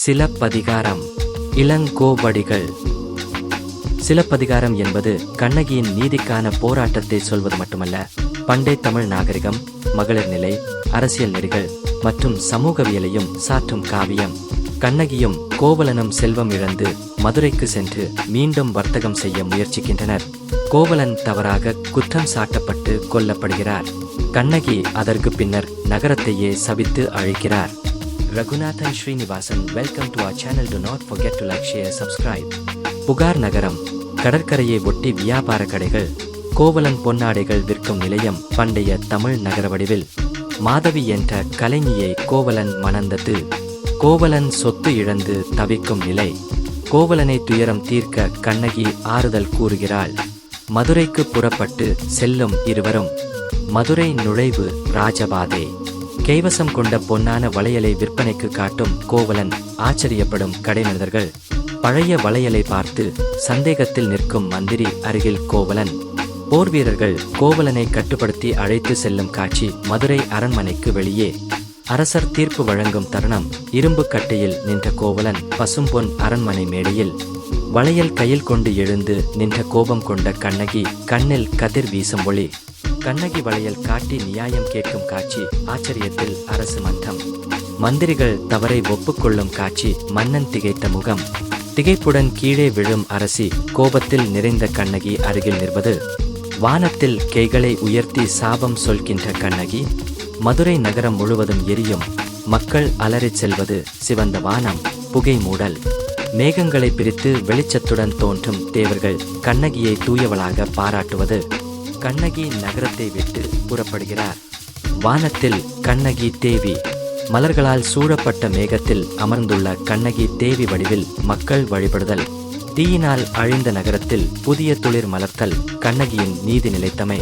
சிலப்பதிகாரம் இளங்கோவடிகள். சிலப்பதிகாரம் என்பது கண்ணகியின் நீதிக்கான போராட்டத்தை சொல்வது மட்டுமல்ல பண்டை தமிழ் நாகரிகம் மகளிர் நிலை அரசியல் நெறிகள் மற்றும் சமூகவியலையும் சாற்றும் காவியம். கண்ணகியும் கோவலனும் செல்வம் இழந்து மதுரைக்கு சென்று மீண்டும் வர்த்தகம் செய்ய முயற்சிக்கின்றனர். கோவலன் தவறாக குற்றம் சாட்டப்பட்டு கொல்லப்படுகிறார். கண்ணகி அதற்கு பின்னர் நகரத்தையே சபித்து அழிக்கிறார். Raghunathan Srinivasan welcome to our channel do not forget to like share subscribe Puhar நகரம். கடற்கரையை ஒட்டி வியாபார கடைகள். கோவலன் பொன்னாடைகள் விற்கும் நிலையம் பண்டைய தமிழ் நகர வடிவில். மாதவி என்ற கலைஞியை கோவலன் மணந்தது. கோவலன் சொத்து இழந்து தவிக்கும் நிலை. கோவலனை துயரம் தீர்க்க கண்ணகி ஆறுதல் கூறுகிறாள். மதுரைக்கு புறப்பட்டு செல்லும் இருவரும். மதுரை நுழைவு ராஜபாதை. கைவசம் கொண்ட பொன்னான வளையலை விற்பனைக்கு காட்டும் கோவலன் ஆச்சரியப்படும் கடைமனிதர்கள் பழைய வளையலை பார்த்து சந்தேகத்தில் நிற்கும் மந்திரி அருகில் கோவலன். போர் வீரர்கள் கோவலனை கட்டுப்படுத்தி அழைத்து செல்லும் காட்சி மதுரை அரண்மனைக்கு வெளியே. அரசர் தீர்ப்பு வழங்கும் தருணம் இரும்பு கட்டையில் நின்ற கோவலன் பசும்பொன் அரண்மனை மேடையில். வளையல் கையில் கொண்டு எழுந்து நின்ற கோபம் கொண்ட கண்ணகி கண்ணில் கதிர் வீசும் ஒளி. கண்ணகி வளையல் காட்டி நியாயம் கேட்கும் காட்சி ஆச்சரியத்தில் அரசு மன்றம். மந்திரிகள் தவறை ஒப்புக்கொள்ளும் காட்சி மன்னன் திகைத்த முகம். திகைப்புடன் கீழே விழும் அரசி கோபத்தில் நிறைந்த கண்ணகி அருகில் நிற்பது. வானத்தில் கைகளை உயர்த்தி சாபம் சொல்கின்ற கண்ணகி. மதுரை நகரம் முழுவதும் எரியும். மக்கள் அலறிச் செல்வது சிவந்த வானம் புகை மூடல். மேகங்களை பிரித்து வெளிச்சத்துடன் தோன்றும் தேவர்கள் கண்ணகியை தூயவளாக பாராட்டுவது கண்ணகி நகரத்தை விட்டு புறப்படுகிறார். வானத்தில் கண்ணகி தேவி. மலர்களால் சூழப்பட்ட மேகத்தில் அமர்ந்துள்ள கண்ணகி தேவி வடிவில் மக்கள் வழிபடுதல். தீயினால் அழிந்த நகரத்தில் புதிய துளிர் மலர்த்தல் கண்ணகியின் நீதி நிலைத்தமை.